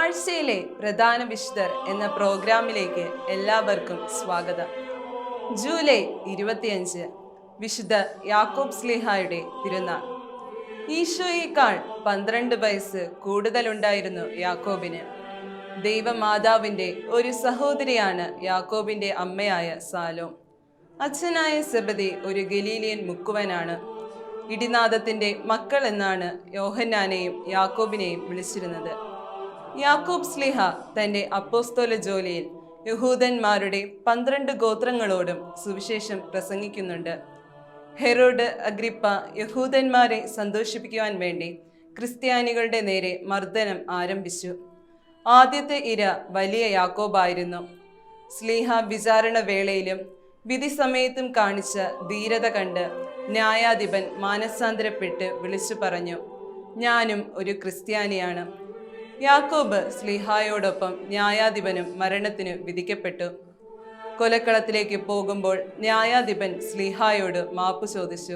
ആഴ്ചയിലെ പ്രധാന വിശുദ്ധർ എന്ന പ്രോഗ്രാമിലേക്ക് എല്ലാവർക്കും സ്വാഗതം. ജൂലൈ ഇരുപത്തിയഞ്ച് വിശുദ്ധ യാക്കോബ് സ്ലിഹായുടെ തിരുനാൾ. ഈശോയേക്കാൾ പന്ത്രണ്ട് വയസ്സ് കൂടുതലുണ്ടായിരുന്നു യാക്കോബിന്. ദൈവമാതാവിന്റെ ഒരു സഹോദരിയാണ് യാക്കോബിന്റെ അമ്മയായ സാലോം. അച്ഛനായ സെബദി ഒരു ഗലീലിയൻ മുക്കുവനാണ്. ഇടിനാഥത്തിന്റെ മക്കൾ എന്നാണ് യോഹന്നാനെയും യാക്കോബിനെയും വിളിച്ചിരുന്നത്. യാക്കോബ് സ്ലിഹ തന്റെ അപ്പോസ്തോല ജോലിയിൽ യഹൂദന്മാരുടെ പന്ത്രണ്ട് ഗോത്രങ്ങളോടും സുവിശേഷം പ്രസംഗിക്കുന്നുണ്ട്. ഹെറോഡ് അഗ്രിപ്പ യഹൂദന്മാരെ സന്തോഷിപ്പിക്കുവാൻ വേണ്ടി ക്രിസ്ത്യാനികളുടെ നേരെ മർദ്ദനം ആരംഭിച്ചു. ആദ്യത്തെ ഇര വലിയ യാക്കോബായിരുന്നു. സ്ലീഹ വിചാരണ വേളയിലും വിധി സമയത്തും കാണിച്ച ധീരത കണ്ട് ന്യായാധിപൻ മാനസാന്തരപ്പെട്ട് വിളിച്ചു പറഞ്ഞു ഞാനും ഒരു ക്രിസ്ത്യാനിയാണ്. യാക്കോബ് സ്ലിഹായോടൊപ്പം ന്യായാധിപനും മരണത്തിന് വിധിക്കപ്പെട്ടു. കൊലക്കളത്തിലേക്ക് പോകുമ്പോൾ ന്യായാധിപൻ സ്ലിഹായോട് മാപ്പു ചോദിച്ചു.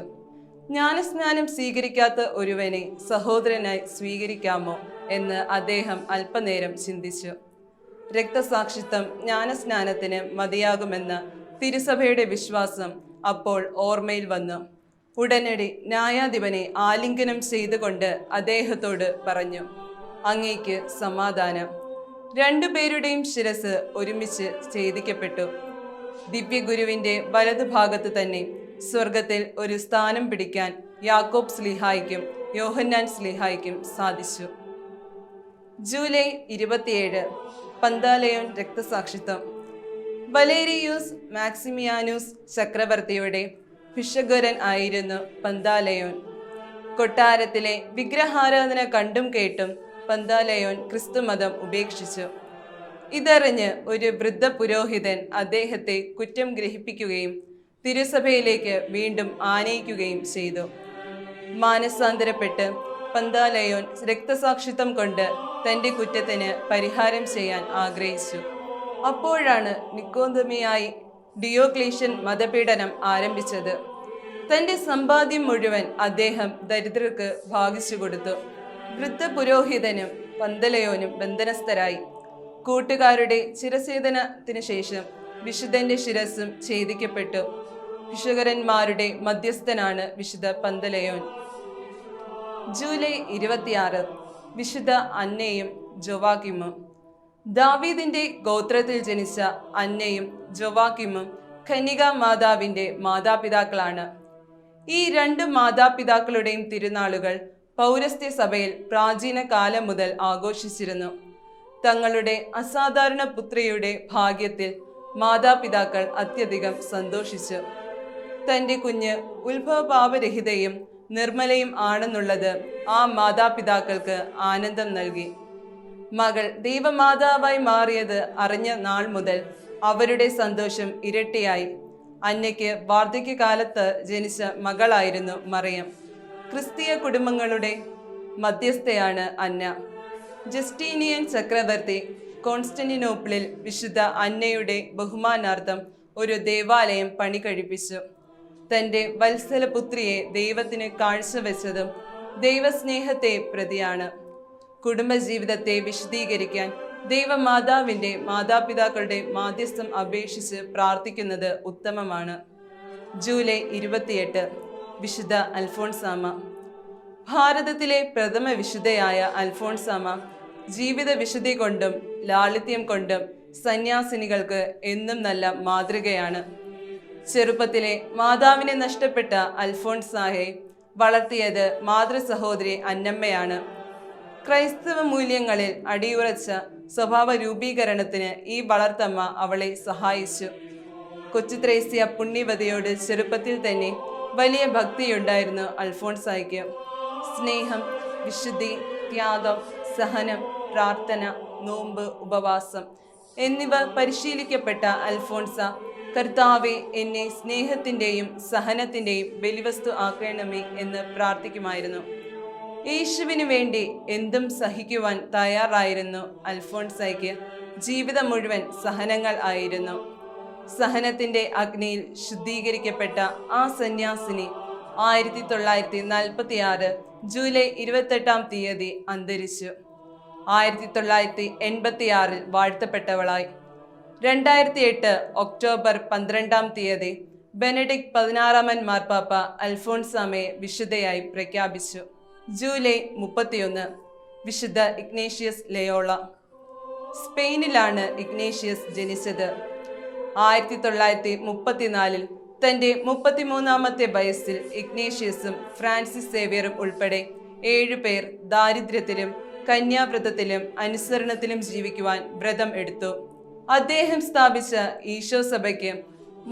ജ്ഞാനസ്നാനം സ്വീകരിക്കാത്ത ഒരുവനെ സഹോദരനായി സ്വീകരിക്കാമോ? എന്ന് അദ്ദേഹം അല്പനേരം ചിന്തിച്ചു. രക്തസാക്ഷിത്വം ജ്ഞാനസ്നാനത്തിന് മതിയാകുമെന്ന തിരുസഭയുടെ വിശ്വാസം അപ്പോൾ ഓർമ്മയിൽ വന്നു. ഉടനടി ന്യായാധിപനെ ആലിംഗനം ചെയ്തുകൊണ്ട് അദ്ദേഹത്തോട് പറഞ്ഞു. അങ്ങേക്ക് സമാധാനം. രണ്ടുപേരുടെയും ശിരസ് ഒരുമിച്ച് ഛേദിക്കപ്പെട്ടു. ദിവ്യഗുരുവിന്റെ വലതുഭാഗത്ത് തന്നെ സ്വർഗത്തിൽ ഒരു സ്ഥാനം പിടിക്കാൻ യാക്കോബ് സ്ലിഹായിക്കും യോഹന്നാൻ സ്ലിഹായിക്കും സാധിച്ചു. ജൂലൈ ഇരുപത്തിയേഴ് പന്താലയോൻ രക്തസാക്ഷിത്വം. വലേരിയൂസ് മാക്സിമിയാനൂസ് ചക്രവർത്തിയുടെ ഭിഷഗ്വരൻ ആയിരുന്നു പന്താലയോൻ. കൊട്ടാരത്തിലെ വിഗ്രഹാരാധന കണ്ടും കേട്ടും പന്താലയോൻ ക്രിസ്തുമതം ഉപേക്ഷിച്ചു. ഇതറിഞ്ഞ് ഒരു വൃദ്ധ പുരോഹിതൻ അദ്ദേഹത്തെ കുറ്റം ഗ്രഹിപ്പിക്കുകയും തിരുസഭയിലേക്ക് വീണ്ടും ആനയിക്കുകയും ചെയ്തു. മാനസാന്തരപ്പെട്ട് പന്താലയോൻ രക്തസാക്ഷിത്വം കൊണ്ട് തന്റെ കുറ്റത്തിന് പരിഹാരം ചെയ്യാൻ ആഗ്രഹിച്ചു. അപ്പോഴാണ് നിക്കോന്തമിയായി ഡിയോക്ലീഷ്യൻ മതപീഡനം ആരംഭിച്ചത്. തന്റെ സമ്പാദ്യം മുഴുവൻ അദ്ദേഹം ദരിദ്രർക്ക് ഭാഗിച്ചു കൊടുത്തു. വൃദ്ധ പുരോഹിതനും പന്തലയോനും ബന്ധനസ്ഥരായി. കൂട്ടുകാരുടെ ചിരസേദനത്തിനു ശേഷം വിശുദ്ധന്റെ ശിരസ്സും ഛേദിക്കപ്പെട്ടു. വിശുകരന്മാരുടെ മധ്യസ്ഥനാണ് വിശുദ്ധ പന്തലയോൻ. ജൂലൈ ഇരുപത്തിയാറ് വിശുദ്ധ അന്നയും ജൊവാക്കിമും. ദാവീദിന്റെ ഗോത്രത്തിൽ ജനിച്ച അന്നയും ജൊവാക്കിമും ഖനിക മാതാവിന്റെ മാതാപിതാക്കളാണ്. ഈ രണ്ട് മാതാപിതാക്കളുടെയും തിരുനാളുകൾ പൗരസ്ത്യ സഭയിൽ പ്രാചീന കാലം മുതൽ ആഘോഷിച്ചിരുന്നു. തങ്ങളുടെ അസാധാരണ പുത്രിയുടെ ഭാഗ്യത്തിൽ മാതാപിതാക്കൾ അത്യധികം സന്തോഷിച്ചു. തന്റെ കുഞ്ഞ് ഉത്ഭവഭാവരഹിതയും നിർമ്മലയും ആണെന്നുള്ളത് ആ മാതാപിതാക്കൾക്ക് ആനന്ദം നൽകി. മകൾ ദൈവമാതാവായി മാറിയത് അറിഞ്ഞ നാൾ മുതൽ അവരുടെ സന്തോഷം ഇരട്ടിയായി. അന്നയ്ക്ക് വാർദ്ധക്യകാലത്ത് ജനിച്ച മകളായിരുന്നു മറിയം. ക്രിസ്തീയ കുടുംബങ്ങളുടെ മധ്യസ്ഥയാണ് അന്ന. ജസ്റ്റീനിയൻ ചക്രവർത്തി കോൺസ്റ്റന്റിനോപ്പിളിൽ വിശുദ്ധ അന്നയുടെ ബഹുമാനാർത്ഥം ഒരു ദേവാലയം പണി കഴിപ്പിച്ചു. തന്റെ വത്സലപുത്രിയെ ദൈവത്തിന് കാഴ്ചവെച്ചതും ദൈവസ്നേഹത്തെ പ്രതിയാണ്. കുടുംബജീവിതത്തെ വിശദീകരിക്കാൻ ദൈവമാതാവിന്റെ മാതാപിതാക്കളുടെ മാധ്യസ്ഥം അപേക്ഷിച്ച് പ്രാർത്ഥിക്കുന്നത് ഉത്തമമാണ്. ജൂലൈ ഇരുപത്തിയെട്ട് വിശുദ്ധ അൽഫോൺസാമ. ഭാരതത്തിലെ പ്രഥമ വിശുദ്ധയായ അൽഫോൺസാമ ജീവിത വിശുദ്ധി കൊണ്ടും ലാളിത്യം കൊണ്ടും സന്യാസിനികൾക്ക് എന്നും നല്ല മാതൃകയാണ്. ചെറുപ്പത്തിലെ മാതാവിനെ നഷ്ടപ്പെട്ട അൽഫോൺസാഹെ വളർത്തിയത് മാതൃ സഹോദരി അന്നമ്മയാണ്. ക്രൈസ്തവ മൂല്യങ്ങളിൽ അടിയുറച്ച സ്വഭാവ രൂപീകരണത്തിന് ഈ വളർത്തമ്മ അവളെ സഹായിച്ചു. കൊച്ചു ത്രേസ്യ പുണ്യവതിയോട് ചെറുപ്പത്തിൽ തന്നെ വലിയ ഭക്തിയുണ്ടായിരുന്നു അൽഫോൺസായിക്ക്. സ്നേഹം വിശുദ്ധി ത്യാഗം സഹനം പ്രാർത്ഥന നോമ്പ് ഉപവാസം എന്നിവ പരിശീലിക്കപ്പെട്ട അൽഫോൺസ കർത്താവെ എന്നെ സ്നേഹത്തിന്റെയും സഹനത്തിന്റെയും ബലിവസ്തു ആക്കണമേ എന്ന് പ്രാർത്ഥിക്കുമായിരുന്നു. യേശുവിന് വേണ്ടി എന്തും സഹിക്കുവാൻ തയ്യാറായിരുന്നു അൽഫോൺസയ്ക്ക്. ജീവിതം മുഴുവൻ സഹനങ്ങൾ ആയിരുന്നു. സഹനത്തിന്റെ അഗ്നിയിൽ ശുദ്ധീകരിക്കപ്പെട്ട ആ സന്യാസിനി ആയിരത്തി തൊള്ളായിരത്തി നാൽപ്പത്തി ആറ് ജൂലൈ ഇരുപത്തെട്ടാം തീയതി അന്തരിച്ചു. ആയിരത്തി തൊള്ളായിരത്തി എൺപത്തി ആറിൽ വാഴ്ത്തപ്പെട്ടവളായി. രണ്ടായിരത്തി എട്ട് ഒക്ടോബർ പന്ത്രണ്ടാം തീയതി ബെനഡിക് പതിനാറാമൻ മാർപ്പാപ്പ അൽഫോൺസാമയെ വിശുദ്ധയായി പ്രഖ്യാപിച്ചു. ജൂലൈ മുപ്പത്തിയൊന്ന് വിശുദ്ധ ഇഗ്നേഷ്യസ് ലയോള. സ്പെയിനിലാണ് ഇഗ്നേഷ്യസ് ജനിച്ചത്. ആയിരത്തി തൊള്ളായിരത്തി മുപ്പത്തിനാലിൽ തന്റെ മുപ്പത്തിമൂന്നാമത്തെ വയസ്സിൽ ഇഗ്നേഷ്യസും ഫ്രാൻസിസ് സേവിയറും ഉൾപ്പെടെ ഏഴുപേർ ദാരിദ്ര്യത്തിലും കന്യാവ്രതത്തിലും അനുസരണത്തിലും ജീവിക്കുവാൻ വ്രതം എടുത്തു. അദ്ദേഹം സ്ഥാപിച്ച ഈശോ സഭയ്ക്ക്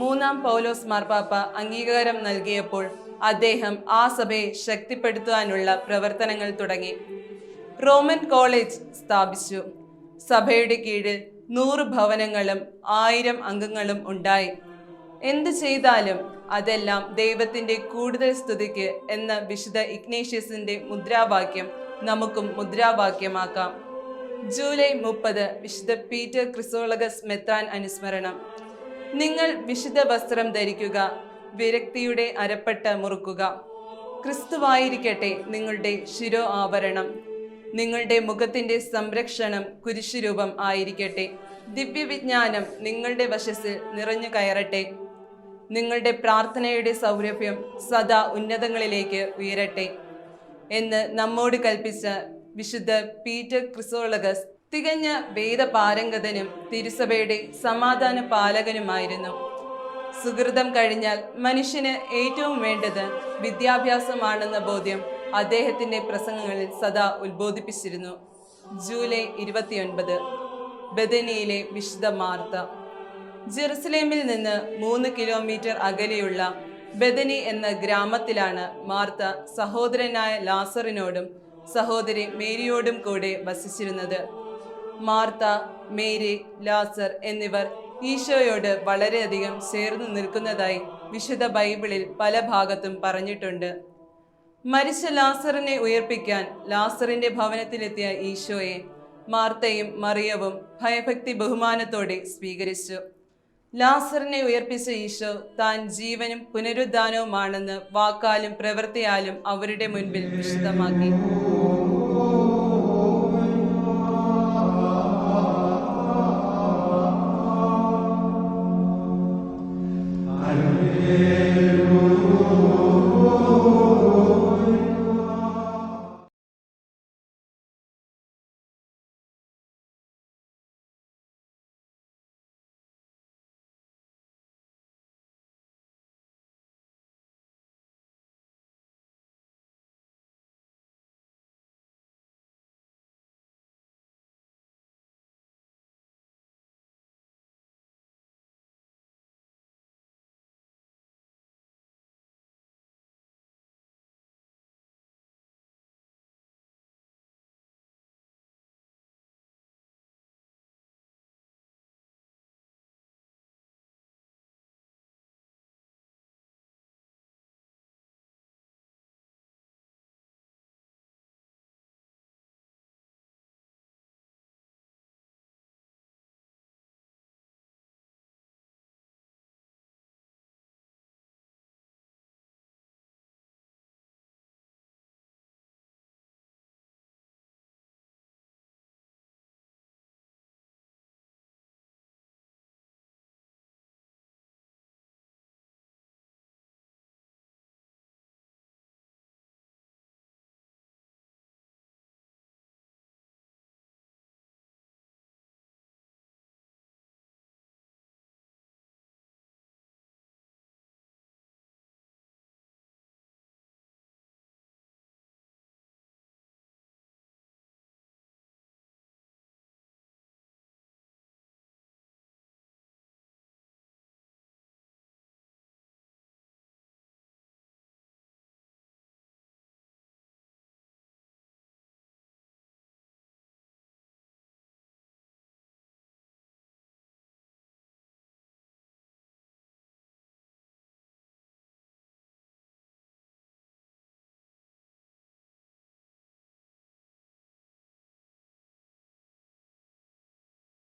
മൂന്നാം പൗലോസ് മാർപ്പാപ്പ അംഗീകാരം നൽകിയപ്പോൾ അദ്ദേഹം ആ സഭയെ ശക്തിപ്പെടുത്തുവാനുള്ള പ്രവർത്തനങ്ങൾ തുടങ്ങി. റോമൻ കോളേജ് സ്ഥാപിച്ചു. സഭയുടെ കീഴിൽ നൂറ് ഭവനങ്ങളും ആയിരം അംഗങ്ങളും ഉണ്ടായി. എന്തു ചെയ്താലും അതെല്ലാം ദൈവത്തിന്റെ കൂടുതൽ സ്തുതിക്ക് എന്ന വിശുദ്ധ ഇഗ്നേഷ്യസിന്റെ മുദ്രാവാക്യം നമുക്കും മുദ്രാവാക്യമാക്കാം. ജൂലൈ മുപ്പത് വിശുദ്ധ പീറ്റർ ക്രിസോളഗസ് മെത്രാൻ അനുസ്മരണം. നിങ്ങൾ വിശുദ്ധ വസ്ത്രം ധരിക്കുക വിരക്തിയുടെ അരപ്പട്ട മുറുക്കുക. ക്രിസ്തുവായിരിക്കട്ടെ നിങ്ങളുടെ ശിരോ ആവരണം. നിങ്ങളുടെ മുഖത്തിന്റെ സംരക്ഷണം കുരിശുരൂപം ആയിരിക്കട്ടെ. ദിവ്യവിജ്ഞാനം നിങ്ങളുടെ വശസ്സിൽ നിറഞ്ഞു കയറട്ടെ. നിങ്ങളുടെ പ്രാർത്ഥനയുടെ സൗരഭ്യം സദാ ഉന്നതങ്ങളിലേക്ക് ഉയരട്ടെ. എന്ന് നമ്മോട് കൽപ്പിച്ച വിശുദ്ധ പീറ്റർ ക്രിസോളഗസ് തികഞ്ഞ വേദപാരംഗതനും തിരുസഭയുടെ സമാധാന പാലകനുമായിരുന്നു. സുഹൃതം കഴിഞ്ഞാൽ മനുഷ്യന് ഏറ്റവും വേണ്ടത് വിദ്യാഭ്യാസമാണെന്ന ബോധ്യം. അദ്ദേഹത്തിന്റെ പ്രസംഗങ്ങളിൽ സദാ ഉത്ബോധിപ്പിച്ചിരുന്നു. ജൂലൈ ഇരുപത്തിയൊൻപത് ബദനിയിലെ വിശുദ്ധ മാർത്ത. ജെറുസലേമിൽ നിന്ന് മൂന്ന് കിലോമീറ്റർ അകലെയുള്ള ബദനി എന്ന ഗ്രാമത്തിലാണ് മാർത്ത സഹോദരനായ ലാസറിനോടും സഹോദരി മേരിയോടും കൂടെ വസിച്ചിരുന്നത്. മാർത്ത മേരി ലാസർ എന്നിവർ ഈശോയോട് വളരെയധികം ചേർന്നു നിൽക്കുന്നതായി വിശുദ്ധ ബൈബിളിൽ പല ഭാഗത്തും പറഞ്ഞിട്ടുണ്ട്. മരിച്ച ലാസറിനെ ഉയർപ്പിക്കാൻ ലാസറിന്റെ ഭവനത്തിലെത്തിയ ഈശോയെ മാർത്തയും മറിയവും ഭയഭക്തി ബഹുമാനത്തോടെ സ്വീകരിച്ചു. ലാസറിനെ ഉയർപ്പിച്ച ഈശോ താൻ ജീവനും പുനരുദ്ധാനവുമാണെന്ന് വാക്കാലും പ്രവൃത്തിയാലും അവരുടെ മുൻപിൽ വിശദമാക്കി.